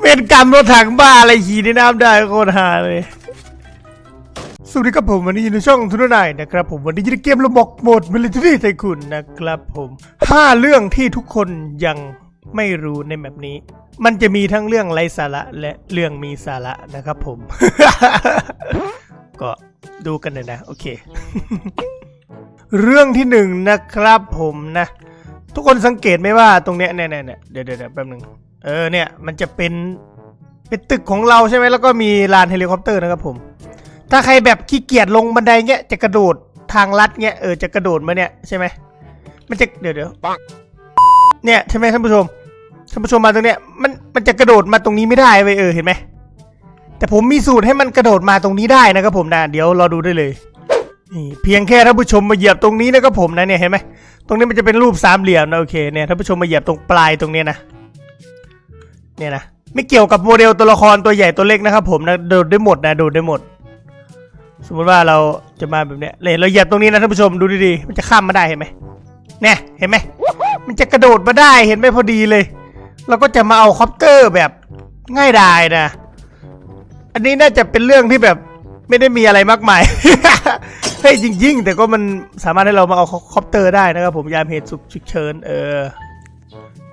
เวรกรรมรถถังบ้าอะไรขี่ในน้ำได้โคตรฮาเลย สวัสดีครับผมวันนี้อยู่ในช่องทุนนายนะครับผมวันนี้จะเกมระบอกโหมดมิลิเ a อรี่ไทคุณนะครับผมห้าเรื่องที่ทุกคนยังไม่รู้ในแบบนี้ มันจะมีทั้งเรื่องไร้สาระและเรื่องมีสาระนะครับผม ก็ดูกันเลยนะ โอเค เรื่องที่หนึ่งนะครับผมนะ ทุกคนสังเกตไหมว่าตรงเนี้ยเนี่ยเนี่ยเนี่ยเดี๋ยวเดี๋ยวเดี๋ยวแป๊บหนึง เออเนี่ยมันจะเป็นเป็นตึกของเราใช่ไหมแล้วก็มีลานเฮลิคอปเตอร์นะครับผม ถ้าใครแบบขี้เกียจลงบันไดเงี้ยจะกระโดดทางลัดเงี้ยเออจะกระโดดมาเนี่ยใช่ไหมมันจะเดี๋ยวเดี๋ยวเนี่ยใช่ไหมท่านผู้ชมท่านผู้ชมมาตรงเนี้ยมันมันจะกระโดดมาตรงนี้ไม่ได้เว้ยเออเห็นไหมแต่ผมมีสูตรให้มันกระโดดมาตรงนี้ได้นะครับผมนะเดี๋ยวรอดูได้เลยนี่เพียงแค่ท่านผู้ชมมาเหยียบตรงนี้นะครับผมนะเนี่ยเห็นไหมตรงนี้มันจะเป็นรูปสามเหลี่ยมนะโอเคเนี่ยท่านผู้ชมมาเหยียบตรงปลายตรงเนี้ยนะ เนี่ยนะไม่เกี่ยวกับโมเดลตัวละครตัวใหญ่ตัวเล็กนะครับผมนะโดดได้หมดนะโดดได้หมด สมมติว่าเราจะมาแบบเนี้ยเลยเราเหยียบตรงนี้นะท่านผู้ชมดูดีๆมันจะข้ามมาได้เห็นไหมเนี่ยเห็นไหมมันจะกระโดดมาได้เห็นไหมพอดีเลย เราก็จะมาเอาคอปเตอร์แบบง่ายดายนะ อันนี้น่าจะเป็นเรื่องที่แบบไม่ได้มีอะไรมากมายเฮ้ยจริงๆ แต่ก็มันสามารถให้เรามาเอาคอปเตอร์ได้นะครับผมยามเหตุฉุกเฉินเออ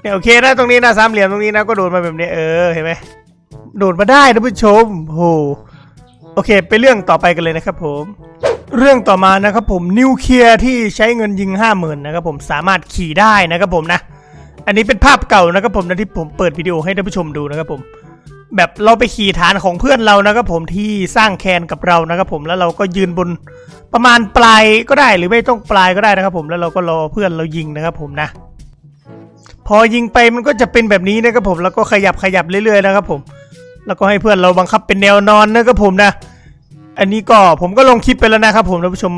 เนี่ยโอเคนะตรงนี้นะสามเหลี่ยมตรงนี้นะก็โดดมาแบบนี้เออเห็นไหมโดดมาได้ท่านผู้ชมโหโอเค ไปเรื่องต่อไปกันเลยนะครับผม เรื่องต่อมานะครับผมนิวเคลียร์ที่ใช้เงินยิง 5 0,000นะครับผมสามารถขี่ได้นะครับผมนะ อันนี้เป็นภาพเก่านะครับผมนะที่ผมเปิดวิดีโอให้ท่านผู้ชมดูนะครับผม แบบเราไปขี่ฐานของเพื่อนเรานะครับผมที่สร้างแคนกับเรานะครับผมแล้วเราก็ยืนบนประมาณปลายก็ได้หรือไม่ต้องปลายก็ได้นะครับผมแล้วเราก็รอเพื่อนเรายิงนะครับผมนะ พอยิงไปมันก็จะเป็นแบบนี้นะครับผมแล้วก็ขยับขยับเรื่อยๆนะครับผม แล้วก็ให้เพื่อนเราบังคับเป็นแนวนอนนะครับผมนะ อันนี้ก็ผมก็ลงคลิปไปแล้วนะครับผมท่านผู้ชม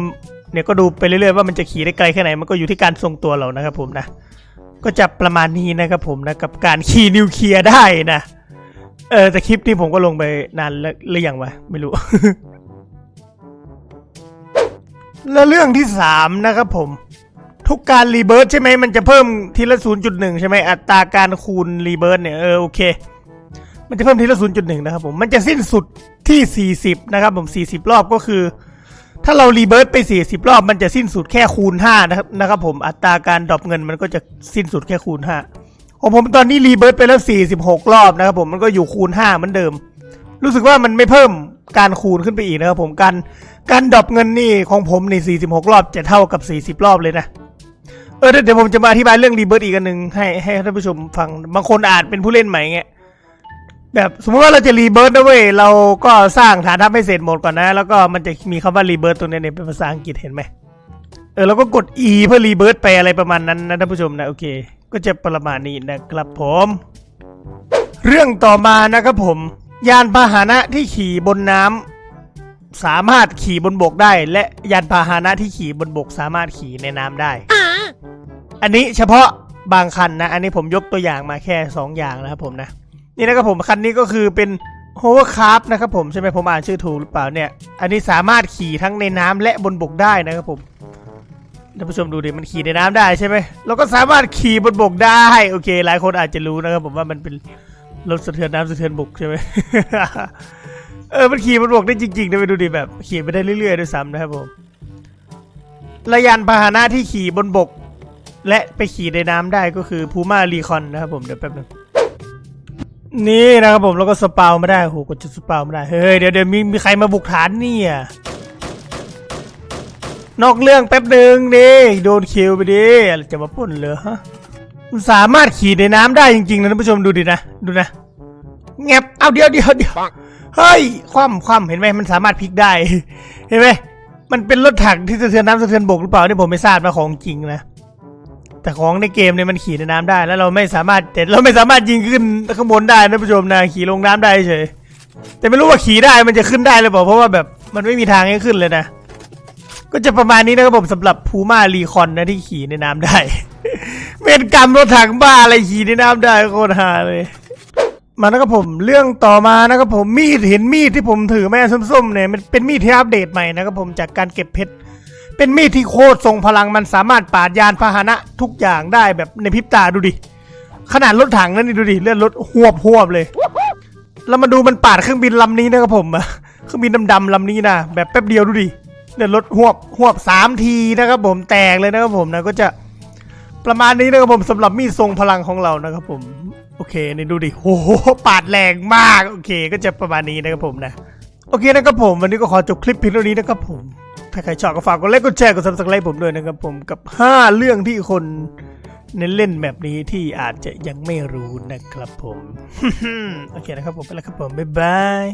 เนี่ยก็ดูไปเรื่อยๆว่ามันจะขี่ได้ไกลแค่ไหนมันก็อยู่ที่การทรงตัวเรานะครับผมนะก็จะประมาณนี้นะครับผมนะกับการขี่นิวเคลียร์ได้นะเออแต่คลิปนี้ผมก็ลงไปนานแล้วหรือยังวะไม่รู้ แล้วเรื่องที่สามนะครับผม ทุกการรีเบิร์ตใช่ไหมมันจะเพิ่มทีละ 0.1 ใช่ไหมอัตราการคูณรีเบิร์ตเนี่ยเออโอเค มันจะเพิ่มทีละ 0.1 นะครับผมมันจะสิ้นสุดที่ 40 นะครับผม 40 รอบก็คือ ถ้าเรารีเบิร์ตไป 40 รอบ มันจะสิ้นสุดแค่คูณ5นะครับนะครับผมอัตราการดรอปเงินมันก็จะสิ้นสุดแค่คูณ5ของผมตอนนี้รีเบิร์ตไปแล้ว 46 รอบนะครับผมมันก็อยู่คูณ5เหมือนเดิม รู้สึกว่ามันไม่เพิ่มการคูณขึ้นไปอีกนะครับผมการการดรอปเงินนี่ของผมใน 46 รอบจะเท่ากับ 40 รอบเลยนะ ออเดี๋ยวผมจะมาอธิบายเรื่องรีเบิร์ตอีกอันหนึ่งให้ให้ท่านผู้ชมฟังบางคนอาจเป็นผู้เล่นใหม่เงี้ยแบบสมมติว่าเราจะรีเบิร์ตนะเว้ยเราก็สร้างฐานทัพให้เสร็จหมดก่อนนะ แล้วก็มันจะมีคำว่ารีเบิร์ตตรงนี้เนี่ยเป็นภาษาอังกฤษเห็นไหมเออเราก็กด E เพื่อรีเบิร์ตไปอะไรประมาณนั้นนะท่านผู้ชมนะโอเค ก็จะประมาณนี้นะครับผม เรื่องต่อมานะครับผม ยานพาหนะที่ขี่บนน้ำสามารถขี่บนบกได้ และยานพาหนะที่ขี่บนบกสามารถขี่ในน้ำได้ อันนี้เฉพาะบางคันนะ อันนี้ผมยกตัวอย่างมาแค่ 2 อย่างนะครับผมนะ นี่นะครับผมคันนี้ก็คือเป็น hovercraft นะครับผมใช่ไหมผมอ่านชื่อถูกหรือเปล่าเนี่ย อันนี้สามารถขี่ทั้งในน้ำและบนบกได้นะครับผมท่านผู้ชมดูดิมันขี่ในน้ำได้ใช่ไหมเราก็สามารถขี่บนบกได้ โอเค หลายคนอาจจะรู้นะครับผมว่ามันเป็นรถสะเทือนน้ำสะเทือนบกใช่ไหมเออมันขี่บนบกได้จริงๆนะไปดูดิแบบขี่ไปได้เรื่อยๆด้วยซ้ำนะครับผมและยานพาหนะที่ขี่บนบก และไปขี่ในน้ำได้ก็คือพูม่ารีคอนนะครับผมเดี๋ยวแป๊บนึงนี่นะครับผมแล้วก็สปาวไม่ได้โหกดจะสปาวไม่ได้เฮ้ยเดี๋ยวเดี๋ยวมีมีใครมาบุกฐานนี่อะนอกเรื่องแป๊บหนึ่งนี่โดนคิวไปดิอะไรจะมาพ่นเหรอฮะมันสามารถขี่ในน้ำได้จริงๆนะท่านผู้ชมดูดินะดูนะแงบเอาเดียวเดียวเดียวเฮ้ยคว่ำคว่ำเห็นไหมมันสามารถพลิกได้ เห็นไหมมันเป็นรถถังที่สะเทือนน้ำสะเทือนบกหรือเปล่านี่ผมไม่ทราบนะของจริงนะ แต่ของในเกมเนี่ยมันขี่ในน้ำได้ แล้วเราไม่สามารถแต่เราไม่สามารถยิงขึ้นข้างบนได้นะผู้ชมนะขี่ลงน้ำได้เฉยแต่ไม่รู้ว่าขี่ได้มันจะขึ้นได้หรือเปล่าเพราะว่าแบบมันไม่มีทางให้ขึ้นเลยนะ ก็จะประมาณนี้นะครับผมสำหรับพูม่ารีคอนนะที่ขี่ในน้ำได้เวรกรรมรถถังบ้าอะไรขี่ในน้ำได้โคตรฮาเลยมานะครับผมเรื่องต่อมานะครับผมมีดเห็นมีดที่ผมถือแม่ส้มๆเนี่ยมันเป็นมีดที่อัปเดตใหม่นะครับผมจากการเก็บเพชร เป็นมีดที่โคตรทรงพลังมันสามารถปาดยานพาหนะทุกอย่างได้แบบในพริบตาดูดิ ขนาดรถถังนั่นนี่ดูดิเลื่อนรถหวบหวบเลย แล้วมาดูมันปาดเครื่องบินลำนี้นะครับผมอะเครื่องบินดำๆลำนี้นะแบบแป๊บเดียวดูดิเนี่ยรถหวบหวบสามทีนะครับผมแตกเลยนะครับผมนะก็จะประมาณนี้นะครับผมสำหรับมีดทรงพลังของเรานะครับผมโอเคนี่ดูดิโอ้โหปาดแรงมากโอเค ก็จะประมาณนี้นะครับผมนะโอเคนะครับผม วันนี้ก็ขอจบคลิปเพียงเท่านี้นะครับผม ถ้าใครชอบก็ฝากกดไลค์กดแชร์กดซับสไครต์ผมด้วยนะครับผมกับ 5 เรื่องที่คนเน้นเล่นแบบนี้ที่อาจจะยังไม่รู้นะครับผม โอเคนะครับผมไปแล้วครับผม บ๊ายบาย